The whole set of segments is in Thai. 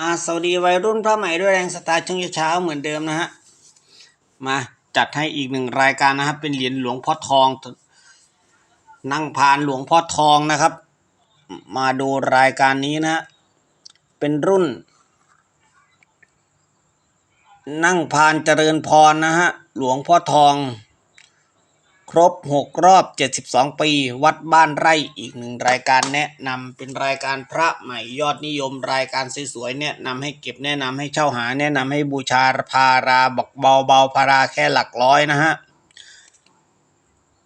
อาสวัสดีวัยรุ่นพระใหม่ด้วยแรงสไตล์ช่วงเช้าเหมือนเดิมนะฮะ มาจัดให้อีกหนึ่งรายการนะครับ เป็นเหรียญหลวงพ่อทอง นั่งพานหลวงพ่อทองนะครับ มาดูรายการนี้นะฮะเป็นรุ่น นั่งพานเจริญพรนะฮะ หลวงพ่อทอง ครบหกรอบ 72 ปี วัดบ้านไร่อีกหนึ่งรายการแนะนำเป็นรายการพระใหม่ยอดนิยมรายการสวยๆแนะนำให้เก็บแนะนำให้เช่าหา แนะนำให้บูชาพาราบอกเบาเบาๆพาราแค่หลักร้อยนะฮะ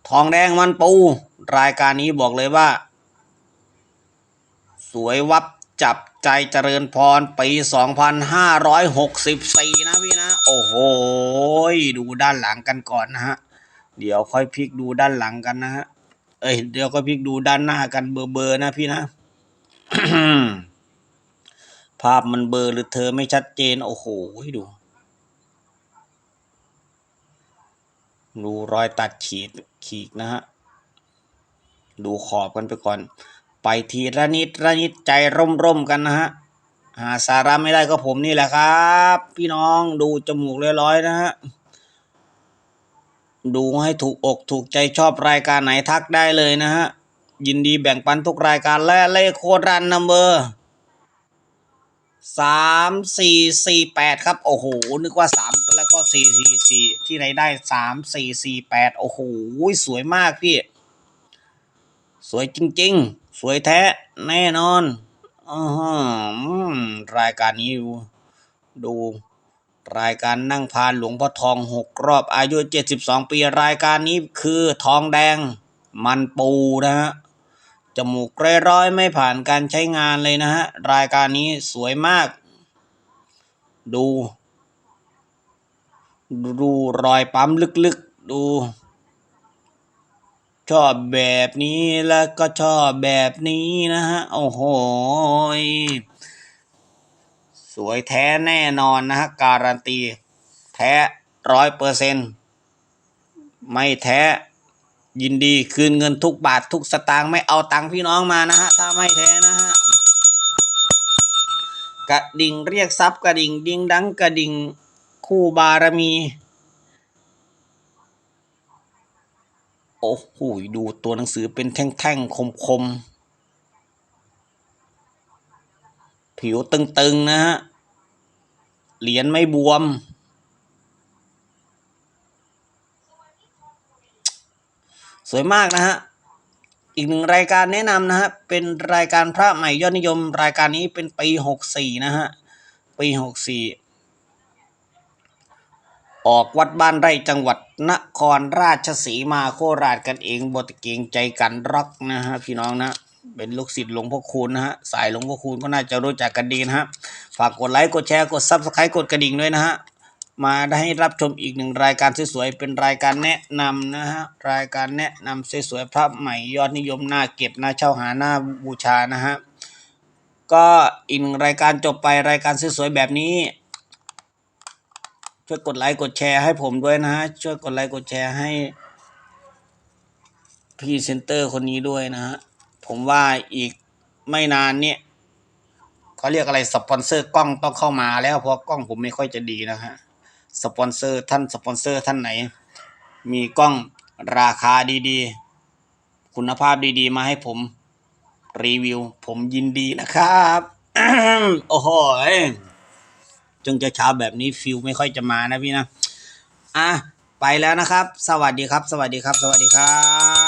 ทองแดงมันปู รายการนี้บอกเลยว่า สวยวับจับใจเจริญพร ปี 2564 นะพี่นะ โอ้โห ดูด้านหลังกันก่อนนะฮะ เดี๋ยวค่อยพลิกดูด้านหลังกันนะฮะ เอ้ยเดี๋ยวก็พลิกดูด้านหน้ากันเบอร์เบอร์ๆนะพี่นะ ภาพมันเบลอหรือเธอไม่ชัดเจน โอ้โหดู ดูรอยตัดขีดขีดนะฮะ ดูขอบกันไปก่อน ไปทีละนิดละนิดใจร่มร่มกันนะฮะ หาสาระไม่ได้ก็ผมนี่แหละครับ พี่น้องดูจมูกเรียร้อยนะฮะ ดูให้ถูกอกถูกใจชอบรายการไหนทักได้เลยนะฮะ ยินดีแบ่งปันทุกรายการและเลขโคดรันนัมเบอร์สามสี่สี่แปดครับ โอ้โห นึกว่าสามแล้วก็สี่สี่สี่ที่ไหนได้สามสี่สี่แปดโอ้โห สวยมากพี่ สวยจริง ๆ สวยแท้แน่นอนอือรายการนี้ดู รายการนั่งพานหลวงพ่อทองหกรอบอายุ 72 ปีรายการนี้คือทองแดงมันปูนะฮะจมูกร้อยๆไม่ผ่านการใช้งานเลยนะฮะ รายการนี้สวยมาก ดู ดูรอยปั๊มลึกๆ ดู ชอบแบบนี้แล้วก็ชอบแบบนี้นะฮะ โอ้โหย วยแท้แน่นอนนะฮะการันตี แท้ร้อยเปอร์เซนไม่แท้ยินดีคืนเงินทุกบาททุกสตางค์ไม่เอาตังค์พี่น้องมานะฮะถ้าไม่แท้นะฮะกระดิ่งเรียกทรัพย์กระดิ่งดิ้งดังกระดิ่งคู่บารมี โอ้โหดูตัวหนังสือเป็นแท่งๆคมๆผิวตึงๆนะฮะ เหรียญไม่บวม สวยมากนะฮะ อีกหนึ่งรายการแนะนำนะฮะ เป็นรายการพระใหม่ยอดนิยม รายการนี้เป็นปีหกสี่นะฮะ ปีหกสี่ออกวัดบ้านไร่จังหวัดนครราชสีมาโคราชกันเองบทเกงใจกันรักนะฮะพี่น้องนะ เป็นลูกศิษย์หลวงพ่อคูณนะฮะสายหลวงพ่อคูณก็น่าจะรู้จักกันดีนะฮะฝากกดไลค์กดแชร์กดซับสไครต์กดกระดิ่งด้วยนะฮะมาได้ให้รับชมอีกหนึ่งรายการสวยๆเป็นรายการแนะนำนะฮะรายการแนะนำสวยๆพระใหม่ยอดนิยมน่าเก็บน่าเช่าหาน่าบูชานะฮะก็อีกหนึ่งรายการจบไปรายการสวยๆแบบนี้ช่วยกดไลค์กดแชร์ให้ผมด้วยนะฮะช่วยกดไลค์กดแชร์ให้พรีเซนเตอร์คนนี้ด้วยนะฮะ ผมว่าอีกไม่นานเนี่ยเขาเรียกอะไรสปอนเซอร์กล้องต้องเข้ามาแล้วเพราะกล้องผมไม่ค่อยจะดีนะฮะสปอนเซอร์ท่านสปอนเซอร์ท่านไหน มีกล้องราคาดีๆ คุณภาพดีๆ มาให้ผมรีวิว ผมยินดีนะครับโอ้โหยจงจะเช้าแบบนี้ฟิลไม่ค่อยจะมานะพี่นะ อะ ไปแล้วนะครับ สวัสดีครับ สวัสดีครับ สวัสดีครับ